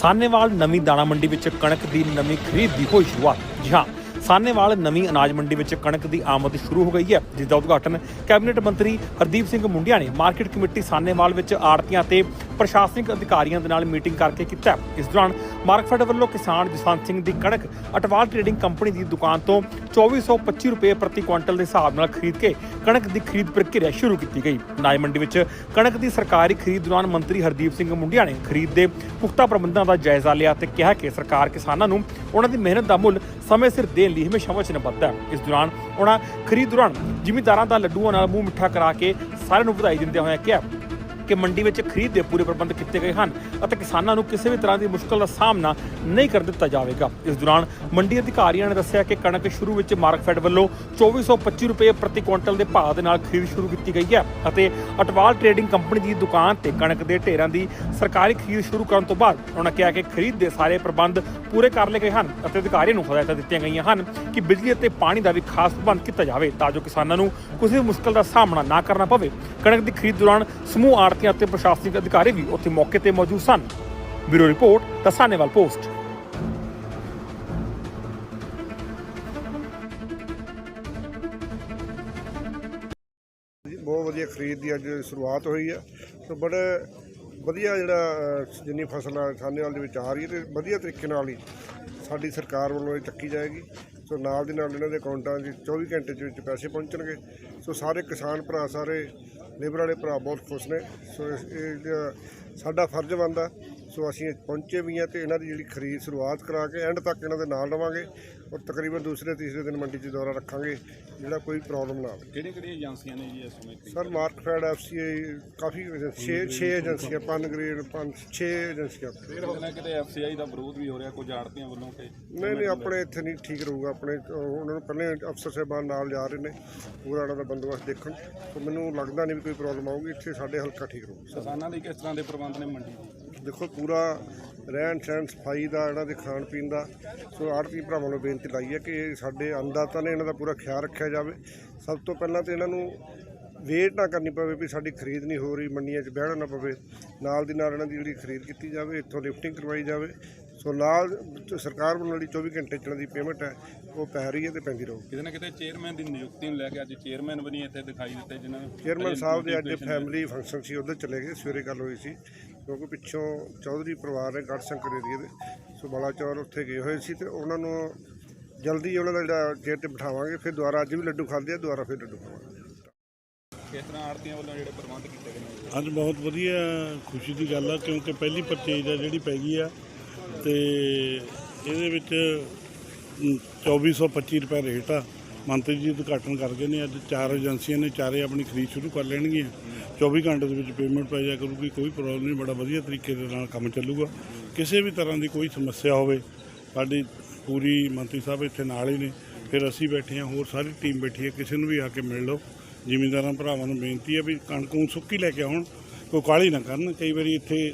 ਸਾਨੇਵਾਲ ਨਵੀਂ ਦਾਣਾ ਮੰਡੀ ਵਿੱਚ ਕਣਕ ਦੀ ਨਵੀਂ ਖਰੀਦ ਦੀ ਹੋਈ ਸ਼ੁਰੂਆਤ। ਜੀ ਹਾਂ ਸਾਨੇਵਾਲ ਨਵੀਂ ਅਨਾਜ ਮੰਡੀ ਵਿੱਚ ਕਣਕ ਦੀ ਆਮਦ ਸ਼ੁਰੂ ਹੋ ਗਈ ਹੈ, ਜਿਸ ਦਾ ਉਦਘਾਟਨ ਕੈਬਨਿਟ ਮੰਤਰੀ ਹਰਦੀਪ ਸਿੰਘ ਮੁੰਡਿਆ ਨੇ ਮਾਰਕੀਟ ਕਮੇਟੀ ਸਾਨੇਵਾਲ ਵਿੱਚ ਆੜਤੀਆਂ ਤੇ ਪ੍ਰਸ਼ਾਸਨਿਕ ਅਧਿਕਾਰੀਆਂ ਦੇ ਨਾਲ ਮੀਟਿੰਗ ਕਰਕੇ ਕੀਤਾ। ਇਸ ਦੌਰਾਨ ਮਾਰਕਫੈਡ ਵੱਲੋਂ ਕਿਸਾਨ ਜਸਵੰਤ ਸਿੰਘ ਦੀ ਕਣਕ ਅਟਵਾਲ ਟ੍ਰੇਡਿੰਗ ਕੰਪਨੀ ਦੀ ਦੁਕਾਨ ਤੋਂ 2425 ਰੁਪਏ ਪ੍ਰਤੀ ਕੁਇੰਟਲ ਦੇ ਹਿਸਾਬ ਨਾਲ ਖਰੀਦ ਕੇ ਕਣਕ ਦੀ ਖਰੀਦ ਪ੍ਰਕਿਰਿਆ ਸ਼ੁਰੂ ਕੀਤੀ ਗਈ। ਅਨਾਜ ਮੰਡੀ ਵਿੱਚ ਕਣਕ ਦੀ ਸਰਕਾਰੀ ਖਰੀਦ ਦੌਰਾਨ ਮੰਤਰੀ ਹਰਦੀਪ ਸਿੰਘ ਮੁੰਡਿਆ ਨੇ ਖਰੀਦ ਦੇ ਪੁਖਤਾ ਪ੍ਰਬੰਧਾਂ ਦਾ ਜਾਇਜ਼ਾ ਲਿਆ ਤੇ ਕਿਹਾ ਕਿ ਸਰਕਾਰ ਕਿਸਾਨਾਂ ਨੂੰ ਉਹਨਾਂ ਦੀ ਮਿਹਨਤ ਦਾ ਮੁੱਲ ਸਮੇਂ ਸਿਰ ਦੇਣ ਲਈ ਹਮੇਸ਼ਾ ਵਚਨਬੱਧ ਹੈ। ਇਸ ਦੌਰਾਨ ਉਹਨਾਂ ਖਰੀਦ ਦੌਰਾਨ ਜ਼ਿਮੀਂਦਾਰਾਂ ਦਾ ਲੱਡੂਆਂ ਨਾਲ ਮੂੰਹ ਮਿੱਠਾ ਕਰਾ ਕੇ ਸਾਰਿਆਂ ਨੂੰ ਵਧਾਈ ਦਿੰਦੇ ਹੋਏ ਕਿਹਾ ਕਿ ਮੰਡੀ ਵਿੱਚ ਖਰੀਦ ਦੇ ਪੂਰੇ ਪ੍ਰਬੰਧ ਕੀਤੇ ਗਏ ਹਨ ਅਤੇ ਕਿਸਾਨਾਂ ਨੂੰ ਕਿਸੇ ਵੀ ਤਰ੍ਹਾਂ ਦੀ ਮੁਸ਼ਕਲ ਦਾ ਸਾਹਮਣਾ ਨਹੀਂ ਕਰ ਦਿੱਤਾ ਜਾਵੇਗਾ। ਇਸ ਦੌਰਾਨ ਮੰਡੀ ਅਧਿਕਾਰੀਆਂ ਨੇ ਦੱਸਿਆ ਕਿ ਕਣਕ ਸ਼ੁਰੂ ਵਿੱਚ ਮਾਰਕਫੈਡ ਵੱਲੋਂ 2425 ਰੁਪਏ ਪ੍ਰਤੀ ਕੁਇੰਟਲ ਦੇ ਭਾਅ ਦੇ ਨਾਲ ਖਰੀਦ ਸ਼ੁਰੂ ਕੀਤੀ ਗਈ ਹੈ ਅਤੇ ਅਟਵਾਲ ਟ੍ਰੇਡਿੰਗ ਕੰਪਨੀ ਦੀ ਦੁਕਾਨ ਤੇ ਕਣਕ ਦੇ ਢੇਰਾਂ ਦੀ ਸਰਕਾਰੀ ਖਰੀਦ ਸ਼ੁਰੂ ਕਰਨ ਤੋਂ ਬਾਅਦ ਉਹਨਾਂ ਕਿਹਾ ਕਿ ਖਰੀਦ ਦੇ ਸਾਰੇ ਪ੍ਰਬੰਧ ਪੂਰੇ ਕਰ ਲਏ ਗਏ ਹਨ ਅਤੇ ਅਧਿਕਾਰੀਆਂ ਨੂੰ ਹਦਾਇਤਾਂ ਦਿੱਤੀਆਂ ਗਈਆਂ ਹਨ ਕਿ ਬਿਜਲੀ ਅਤੇ ਪਾਣੀ ਦਾ ਵੀ ਖਾਸ ਪ੍ਰਬੰਧ ਕੀਤਾ ਜਾਵੇ ਤਾਂ ਜੋ ਕਿਸਾਨਾਂ ਨੂੰ ਕਿਸੇ ਵੀ ਮੁਸ਼ਕਲ ਦਾ ਸਾਹਮਣਾ ਨਾ ਕਰਨਾ ਪਵੇ। ਕਣਕ ਦੀ ਖਰੀਦ ਦੌਰਾਨ ਸਮੂਹ ਆੜਤੀਆਂ ਅਤੇ ਪ੍ਰਸ਼ਾਸਨਿਕ ਅਧਿਕਾਰੀ ਵੀ ਉੱਥੇ ਮੌਕੇ ਤੇ ਮੌਜੂਦ ਸਨ। Bureau report ਦਸਾਨੇਵਾਲ post. ਬਹੁਤ ਵਧੀਆ ਖਰੀਦ ਦੀ ਅੱਜ ਸ਼ੁਰੂਆਤ ਹੋਈ ਆ। ਸੋ ਬੜੇ ਵਧੀਆ ਜਿਹੜਾ ਅ, ਜਿੰਨੀ ਫਸਲ ਆ ਦੇ ਵਿੱਚ ਆ ਰਹੀ ਹੈ ਤੇ ਵਧੀਆ ਤਰੀਕੇ ਨਾਲ ਹੀ ਸਾਡੀ ਸਰਕਾਰ ਵੱਲੋਂ ਇਹ ਚੱਕੀ ਜਾਏਗੀ। ਸੋ ਨਾਲ ਦੀ ਨਾਲ ਇਹਨਾਂ ਦੇ ਅਕਾਊਂਟਾਂ 'ਚ 24 ਘੰਟੇ ਦੇ ਵਿੱਚ ਪੈਸੇ ਪਹੁੰਚਣਗੇ। ਸੋ ਸਾਰੇ ਕਿਸਾਨ ਭਰਾ ਸਾਰੇ ਲੇਬਰ ਵਾਲੇ ਭਰਾ ਬਹੁਤ ਖੁਸ਼ ਨੇ। ਸੋ ਇਸ- ਇਹ ਜਿਹੜਾ ਸਾਡਾ ਫਰਜ਼ ਬਣਦਾ, ਸੋ ਅਸੀਂ ਪਹੁੰਚੇ ਵੀ ਹਾਂ ਤੇ ਇਹਨਾਂ ਦੀ ਜਿਹੜੀ ਖਰੀਦ ਸ਼ੁਰੂਆਤ ਕਰਾ ਕੇ ਐਂਡ ਤੱਕ ਇਹਨਾਂ ਦੇ ਨਾਲ ਰਵਾਂਗੇ। ਔਰ ਤਕਰੀਬਨ ਦੂਸਰੇ ਤੀਸਰੇ ਦਿਨ ਮੰਡੀ 'ਚ ਦੌਰਾ ਰੱਖਾਂਗੇ ਜਿਹੜਾ ਕੋਈ ਪ੍ਰੋਬਲਮ ਨਾ ਆਵੇ। ਕਿਹੜੀਆਂ ਕਿਹੜੀਆਂ ਏਜੰਸੀਆਂ ਨੇ ਜੀ ਇਸ ਸਮੇਂ ਤੇ ਸਰ ਮਾਰਕਫੈਡ ਐਫਸੀਆਈ ਕਾਫੀ 6 6 ਏਜੰਸੀਆਂ ਪੰਜ ਗ੍ਰੇਡ ਪੰਜ 6 ਏਜੰਸੀਆਂ। ਕਿਤੇ ਨਾ ਕਿਤੇ ਐਫਸੀਆਈ ਦਾ ਵਿਰੋਧ ਵੀ ਹੋ ਰਿਹਾ ਕੁਝ ਆੜਤੀਆਂ ਵੱਲੋਂ ਕਿ ਨਹੀਂ ਨਹੀਂ ਆਪਣੇ ਇੱਥੇ ਨਹੀਂ ਠੀਕ ਰਹੂਗਾ ਆਪਣੇ ਉਹਨਾਂ ਨੂੰ ਪਹਿਲੇ ਅਫਸਰ ਸਾਹਿਬਾਨ ਨਾਲ ਜਾ ਰਹੇ ਨੇ ਪੂਰਾ ਉਹਨਾਂ ਦਾ ਬੰਦੋਬਸਤ ਦੇਖਣ। ਸੋ ਮੈਨੂੰ ਲੱਗਦਾ ਨਹੀਂ ਵੀ ਕੋਈ ਪ੍ਰੋਬਲਮ ਆਊਗੀ ਇੱਥੇ ਸਾਡੇ ਹਲਕਾ ਠੀਕ ਰਹੂਗਾ। ਕਿਸਾਨਾਂ ਲਈ ਕਿਸ ਤਰ੍ਹਾਂ ਦੇ ਪ੍ਰਬੰਧ ਨੇ ਮੰਡੀ ਦੇ? ਦੇਖੋ ਪੂਰਾ ਰਹਿਣ ਸਹਿਣ ਸਫ਼ਾਈ ਦਾ ਇਹਨਾਂ ਦੇ ਖਾਣ ਪੀਣ ਦਾ। ਸੋ ਆੜਤੀ ਭਰਾਵਾਂ ਨੂੰ ਬੇਨਤੀ ਲਾਈ ਹੈ ਕਿ ਸਾਡੇ ਅੰਦਾਤਾ ਨੇ ਇਹਨਾਂ ਦਾ ਪੂਰਾ ਖਿਆਲ ਰੱਖਿਆ ਜਾਵੇ। ਸਭ ਤੋਂ ਪਹਿਲਾਂ ਤੇ ਇਹਨਾਂ ਨੂੰ ਵੇਟ ਨਾ ਕਰਨੀ ਪਵੇ ਵੀ ਸਾਡੀ ਖਰੀਦ ਨਹੀਂ ਹੋ ਰਹੀ ਮੰਡੀਆਂ 'ਚ ਬਹਿਣਾ ਨਾ ਪਵੇ। ਨਾਲ ਦੀ ਨਾਲ ਇਹਨਾਂ ਦੀ ਜਿਹੜੀ ਖਰੀਦ ਕੀਤੀ ਜਾਵੇ ਇੱਥੋਂ ਲਿਫਟਿੰਗ ਕਰਵਾਈ ਜਾਵੇ। ਸੋ ਨਾਲ ਸਰਕਾਰ ਵੱਲੋਂ ਜਿਹੜੀ 24 ਘੰਟੇ ਚੱਲਣ ਦੀ ਪੇਮੈਂਟ ਹੈ ਉਹ ਪੈ ਰਹੀ ਹੈ ਤੇ ਪੈਂਦੀ ਰਹੂਗੀ। ਕਿਤੇ ਨਾ ਕਿਤੇ ਚੇਅਰਮੈਨ ਦੀ ਨਿਯੁਕਤੀ ਨੂੰ ਲੈ ਕੇ ਅੱਜ ਚੇਅਰਮੈਨ ਨਹੀਂ ਇੱਥੇ ਦਿਖਾਈ ਦਿੱਤੇ ਜਿਨ੍ਹਾਂ ਨੇ ਚੇਅਰਮੈਨ ਸਾਹਿਬ ਦੇ ਅੱਜ ਫੈਮਿਲੀ ਫੰਕਸ਼ਨ ਸੀ ਉਧਰ ਚਲੇ ਗਏ ਸਵੇਰੇ ਗੱਲ ਹੋਈ ਸੀ। ਕਿਉਂਕਿ ਪਿੱਛੋਂ ਚੌਧਰੀ ਪਰਿਵਾਰ ਨੇ ਗੜ ਸ਼ੰਕਰ ਏਰੀਏ ਦੇ ਸੋ ਬਲਾਚੌਰ ਉੱਥੇ ਗਏ ਹੋਏ ਸੀ ਤੇ ਉਹਨਾਂ ਨੂੰ ਜਲਦੀ ਉਹਨਾਂ ਦਾ ਜਿਹੜਾ ਚੇਅਰ ਤੇ ਬਿਠਾਵਾਂਗੇ ਫਿਰ ਦੁਬਾਰਾ ਅੱਜ ਵੀ ਲੱਡੂ ਖਾਂਦੇ ਆ ਦੁਬਾਰਾ ਫਿਰ ਲੱਡੂ ਖਾਵਾਂਗੇ। ਕਿਸ ਤਰ੍ਹਾਂ ਆੜਤੀਆਂ ਵੱਲੋਂ ਜਿਹੜੇ ਪ੍ਰਬੰਧ ਕੀਤੇ ਗਏ ਨੇ? ਅੱਜ ਬਹੁਤ ਵਧੀਆ ਖੁਸ਼ੀ ਦੀ ਗੱਲ ਆ ਕਿਉਂਕਿ ਪਹਿਲੀ ਪਰਚੇਜ ਆ ਜਿਹੜੀ ਪੈ ਗਈ ਆ ਤੇ ਇਹਦੇ ਵਿੱਚ ਅਮ, 2425 ਰੁਪਏ ਰੇਟ ਆ। ਮੰਤਰੀ ਜੀ ਉਦਘਾਟਨ ਕਰ ਗਏ ਨੇ, ਅੱਜ ਚਾਰ ਏਜੰਸੀਆਂ ਨੇ ਚਾਰੇ ਆਪਣੀ ਖਰੀਦ ਸ਼ੁਰੂ ਕਰ ਲੈਣਗੀਆਂ। 24 ਘੰਟੇ ਦੇ ਵਿੱਚ ਪੇਮੈਂਟ ਪੈ ਜਾ ਕਰੂਗੀ, ਕੋਈ ਪ੍ਰੋਬਲਮ ਨਹੀਂ, ਬੜਾ ਵਧੀਆ ਤਰੀਕੇ ਦੇ ਨਾਲ ਕੰਮ ਚੱਲੂਗਾ। ਕਿਸੇ ਵੀ ਤਰ੍ਹਾਂ ਦੀ ਕੋਈ ਸਮੱਸਿਆ ਹੋਵੇ, ਸਾਡੀ ਪੂਰੀ ਮੰਤਰੀ ਸਾਹਿਬ ਇੱਥੇ ਨਾਲ ਹੀ ਨੇ। ਫਿਰ ਅਸੀਂ ਬੈਠੇ ਹਾਂ, ਹੋਰ ਸਾਰੀ ਟੀਮ ਬੈਠੀ ਹੈ, ਕਿਸੇ ਨੂੰ ਵੀ ਆ ਕੇ ਮਿਲ ਲਓ। ਜ਼ਿਮੀਂਦਾਰਾਂ ਭਰਾਵਾਂ ਨੂੰ ਬੇਨਤੀ ਹੈ ਵੀ ਕਣਕ ਨੂੰ ਸੁੱਕੀ ਲੈ ਕੇ ਆਉਣ, ਕੋਈ ਕਾਹਲੀ ਨਾ ਕਰਨ। ਕਈ ਵਾਰੀ ਇੱਥੇ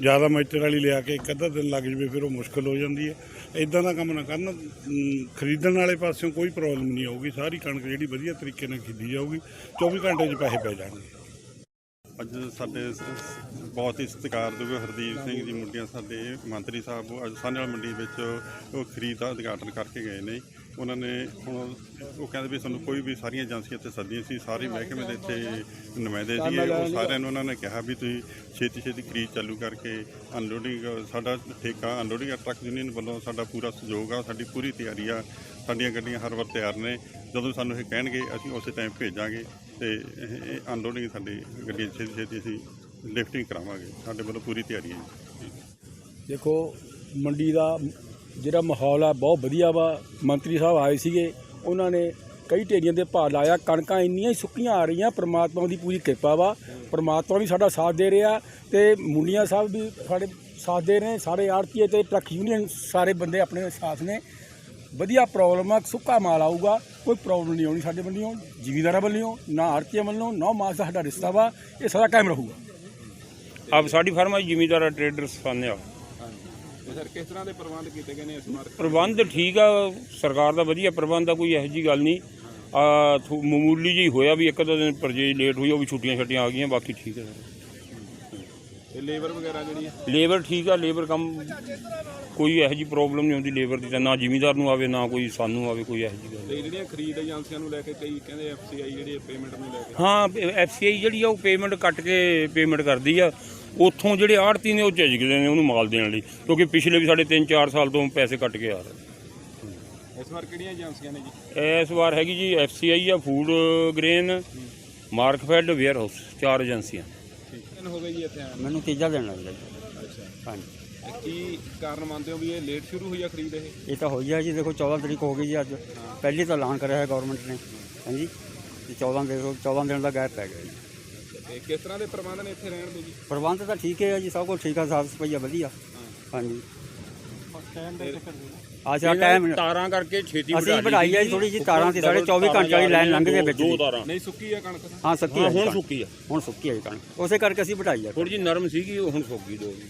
ਜ਼ਿਆਦਾ ਮੈਚਰ ਵਾਲੀ ਲਿਆ ਕੇ ਇੱਕ ਅੱਧਾ ਦਿਨ ਲੱਗ ਜਵੇ, ਫਿਰ ਉਹ ਮੁਸ਼ਕਲ ਹੋ ਜਾਂਦੀ ਹੈ। ਇਦਾਂ ਦਾ ਕੰਮ ਨਾ ਕਰਨ ਅਮ, ਖਰੀਦਣ ਵਾਲੇ ਪਾਸਿਓਂ ਕੋਈ ਪ੍ਰੋਬਲਮ ਨਹੀਂ ਆਊਗੀ ਸਾਰੀ ਕਣਕ ਜਿਹੜੀ ਵਧੀਆ ਤਰੀਕੇ ਨਾਲ ਖਰੀਦੀ ਜਾਊਗੀ 24 ਘੰਟੇ 'ਚ ਪੈਸੇ ਪੈ ਜਾਣਗੇ। ਅੱਜ ਸਾਡੇ ਸ- ਸ- ਬਹੁਤ ਹੀ ਸਤਿਕਾਰਯੋਗ ਹਰਦੀਪ ਸਿੰਘ ਜੀ ਮੁੰਡਿਆਂ ਸਾਡੇ ਮੰਤਰੀ ਸਾਹਿਬ ਅੱਜ ਸਾਨੇਵਾਲ ਮੰਡੀ ਵਿੱਚ ਉਹ ਖਰੀਦ ਦਾ ਉਦਘਾਟਨ ਕਰਕੇ ਗਏ ਨੇ। ਉਹਨਾਂ ਨੇ ਹੁਣ ਉਹ ਕਹਿੰਦੇ ਵੀ ਸਾਨੂੰ ਕੋਈ ਵੀ ਸਾਰੀਆਂ ਏਜੰਸੀਆਂ ਤੇ ਸੱਦੀਆਂ ਸੀ ਸਾਰੇ ਮਹਿਕਮੇ ਦੇ ਇੱਥੇ ਨੁਮਾਇੰਦੇ ਸੀਗੇ। ਉਹ ਸਾਰਿਆਂ ਨੂੰ ਉਹਨਾਂ ਨੇ ਕਿਹਾ ਵੀ ਤੁਸੀਂ ਛੇਤੀ ਛੇਤੀ ਖਰੀਦ ਚਾਲੂ ਕਰਕੇ ਅਨਲੋਡਿੰਗ ਸਾਡਾ ਠੇਕਾ ਅਨਲੋਡਿੰਗ ਟਰੱਕ ਯੂਨੀਅਨ ਵੱਲੋਂ ਸਾਡਾ ਪੂਰਾ ਸਹਿਯੋਗ ਆ ਸਾਡੀ ਪੂਰੀ ਤਿਆਰੀ ਆ ਸਾਡੀਆਂ ਗੱਡੀਆਂ ਹਰ ਵਾਰ ਤਿਆਰ ਨੇ। ਜਦੋਂ ਸਾਨੂੰ ਇਹ ਕਹਿਣਗੇ ਅਸੀਂ ਉਸੇ ਟਾਈਮ ਭੇਜਾਂਗੇ ਤੇ ਇਹ ਅਨਲੋਡਿੰਗ ਸਾਡੀ ਗੱਡੀਆਂ ਛੇਤੀ ਛੇਤੀ ਅਸੀਂ ਲਿਫਟਿੰਗ ਕਰਾਵਾਂਗੇ। ਸਾਡੇ ਵੱਲੋਂ ਪੂਰੀ ਤਿਆਰੀ ਹੈ ਦੇਖੋ ਮੰਡੀ ਦਾ ਜਿਹੜਾ ਮਾਹੌਲ ਆ, ਬਹੁਤ ਵਧੀਆ ਵਾ। ਮੰਤਰੀ ਸਾਹਿਬ ਆਏ ਸੀਗੇ। ਉਹਨਾਂ ਨੇ ਕਈ ਢੇਰੀਆਂ ਦੇ ਭਾਅ ਲਾਇਆ। ਕਣਕਾਂ ਇੰਨੀਆਂ ਹੀ ਸੁੱਕੀਆਂ ਆ ਰਹੀਆਂ। ਪ੍ਰਮਾਤਮਾ ਦੀ ਪੂਰੀ ਕਿਰਪਾ ਵਾ। ਪ੍ਰਮਾਤਮਾ ਵੀ ਸਾਡਾ ਸਾਥ ਦੇ ਰਿਹਾ ਤੇ ਮੁੰਡੀਆਂ ਸਾਹਿਬ ਵੀ ਸਾਡੇ ਸਾਥ ਦੇ ਰਹੇ ਨੇ ਸਾਰੇ ਆੜਤੀਏ ਤੇ ਟਰੱਕ ਯੂਨੀਅਨ ਸਾਰੇ ਬੰਦੇ ਆਪਣੇ ਸਾਥ ਨੇ। ਵਧੀਆ ਪ੍ਰੋਬਲਮ ਆ, ਸੁੱਕਾ ਮਾਲ ਆਊਗਾ। ਕੋਈ ਪ੍ਰੋਬਲਮ ਨਹੀਂ ਆਉਣੀ ਸਾਡੇ ਵੱਲੋਂ। ਜ਼ਿਮੀਦਾਰਾਂ ਵੱਲੋਂ, ਨਾ ਆੜਤੀਆਂ ਵੱਲੋਂ, ਨਾ ਮਾਸ ਦਾ ਸਾਡਾ ਰਿਸ਼ਤਾ ਵਾ। ਇਹ ਸਦਾ ਕਾਇਮ ਰਹੂਗਾ। ਆਪ ਸਾਡੀ ਫਰਮ ਹੈ ਜ਼ਿਮੀਦਾਰਾਂ, ਟ੍ਰੇਡਰਸ ਫਾਨਿਆ ਤੇ ਸਰ ਕਿਸ ਤਰ੍ਹਾਂ ਦੇ ਪ੍ਰਬੰਧ ਕੀਤੇ ਗਏ ਨੇ ਇਸ ਮਾਰਕੀਟ ਪ੍ਰਬੰਧ ਠੀਕ ਆ ਸਰਕਾਰ ਦਾ ਵਧੀਆ ਪ੍ਰਬੰਧ ਆ ਕੋਈ ਇਹੋ ਜੀ ਗੱਲ ਨਹੀਂ। ਆ ਮਾਮੂਲੀ ਜਿਹੀ ਹੋਇਆ ਵੀ ਇੱਕ ਦੋ ਦਿਨ ਪਰਚੇਜ ਲੇਟ ਹੋਈ ਉਹ ਵੀ ਛੁੱਟੀਆਂ ਛੱਟੀਆਂ ਆ ਗਈਆਂ ਬਾਕੀ ਠੀਕ ਹੈ ਤੇ ਲੇਬਰ ਵਗੈਰਾ ਜਿਹੜੀ ਹੈ? ਲੇਬਰ ਠੀਕ ਆ ਲੇਬਰ ਕੰਮ ਕੋਈ ਇਹੋ ਜੀ ਪ੍ਰੋਬਲਮ ਨਹੀਂ ਆਉਂਦੀ ਲੇਬਰ ਦੀ ਤਾਂ ਨਾ ਜ਼ਿਮੀਦਾਰ ਨੂੰ ਆਵੇ ਨਾ ਕੋਈ ਸਾਨੂੰ ਆਵੇ ਕੋਈ ਇਹੋ ਜੀ ਗੱਲ। ਤੇ ਜਿਹੜੀਆਂ ਖਰੀਦ ਏਜੰਸੀਆਂ ਨੂੰ ਲੈ ਕੇ ਕਈ ਕਹਿੰਦੇ ਐਫਸੀਆਈ ਜਿਹੜੀ ਪੇਮੈਂਟ ਨੂੰ ਲੈ ਕੇ। ਹਾਂ ਐਫਸੀਆਈ ਜਿਹੜੀ ਆ ਉਹ ਪੇਮੈਂਟ ਕੱਟ ਕੇ ਪੇਮੈਂਟ ਕਰਦੀ ਆ। ਉੱਥੋਂ ਜਿਹੜੇ ਆੜਤੀ ਨੇ ਉਹ ਝਿਜਕਦੇ ਨੇ ਉਹਨੂੰ ਮਾਲ ਦੇਣ ਲਈ ਕਿਉਂਕਿ ਪਿਛਲੇ ਵੀ ਸਾਡੇ 3-4 ਸਾਲ ਤੋਂ ਪੈਸੇ ਕੱਟ ਕੇ ਆ ਰਹੇ। ਇਸ ਵਾਰ ਕਿਹੜੀਆਂ ਏਜੰਸੀਆਂ ਨੇ ਜੀ? ਇਸ ਵਾਰ ਹੈਗੀ ਜੀ ਐਫਸੀਆਈ ਆ food grain Markfed warehouse ਚਾਰ ਏਜੰਸੀਆਂ। ਠੀਕ ਦਿਨ ਹੋ ਗਏ ਜੀ ਇੱਥੇ ਆਏ ਮੈਨੂੰ ਤੀਜਾ ਦਿਨ ਲੱਗਦਾ ਜੀ। ਅੱਛਾ। ਹਾਂਜੀ। ਇਹ ਕੀ ਕਾਰਨ ਮੰਨਦੇ ਹੋ ਵੀ ਇਹ ਲੇਟ ਸ਼ੁਰੂ ਹੋਈ ਆ ਖਰੀਦ ਇਹ? ਇਹ ਤਾਂ ਹੋਈ ਆ ਜੀ ਦੇਖੋ 14 ਤਰੀਕ ਹੋ ਗਈ ਜੀ ਅੱਜ। ਪਹਿਲੀ ਤਾਂ ਐਲਾਨ ਕਰਿਆ ਹੈ ਗਵਰਨਮੈਂਟ ਨੇ। ਹਾਂਜੀ। ਤੇ 14 ਦੇ 14 ਦਿਨ ਦਾ ਗੈਪ ਪੈ ਗਿਆ ਜੀ। ਤੇ ਕਿਸ ਤਰ੍ਹਾਂ ਦੇ ਪ੍ਰਬੰਧ ਨੇ ਇੱਥੇ ਰਹਿਣ ਦੇ ਜੀ? ਪ੍ਰਬੰਧ ਤਾਂ ਠੀਕ ਹੈ ਜੀ ਸਭ ਕੁਝ ਠੀਕ ਆ ਸਾਫ਼ ਸਫ਼ਾਈ ਆ ਵਧੀਆ। ਹਾਂਜੀ। ਅੱਛਾ ਟਾਈਮ ਤਾਰਾਂ ਕਰਕੇ ਛੇਤੀ ਅਸੀਂ ਵਧਾਈ ਆ ਜੀ ਥੋੜੀ ਜੀ ਤਾਰਾਂ ਸੀ ਸਾਡੇ 24 ਘੰਟੇ ਵਾਲੀ ਲਾਈਨ ਲੰਘਦੇ ਵਿੱਚ ਦੋ। ਤਾਰਾਂ। ਨਹੀਂ ਸੁੱਕੀ ਆ ਕਣਕ ਹਾਂ ਸੱਕੀ ਹਾਂ ਆ ਹੁਣ। ਸੁੱਕੀ ਆ ਹੁਣ ਸੁੱਕੀ ਆ ਜੀ ਕਣਕ। ਉਸੇ ਕਰਕੇ ਅਸੀਂ ਵਧਾਈ ਆ। ਥੋੜੀ ਜੀ ਨਰਮ ਸੀਗੀ ਉਹ ਹੁਣ ਸੁੱਕ ਗਈ ਦੋ ਜੀ।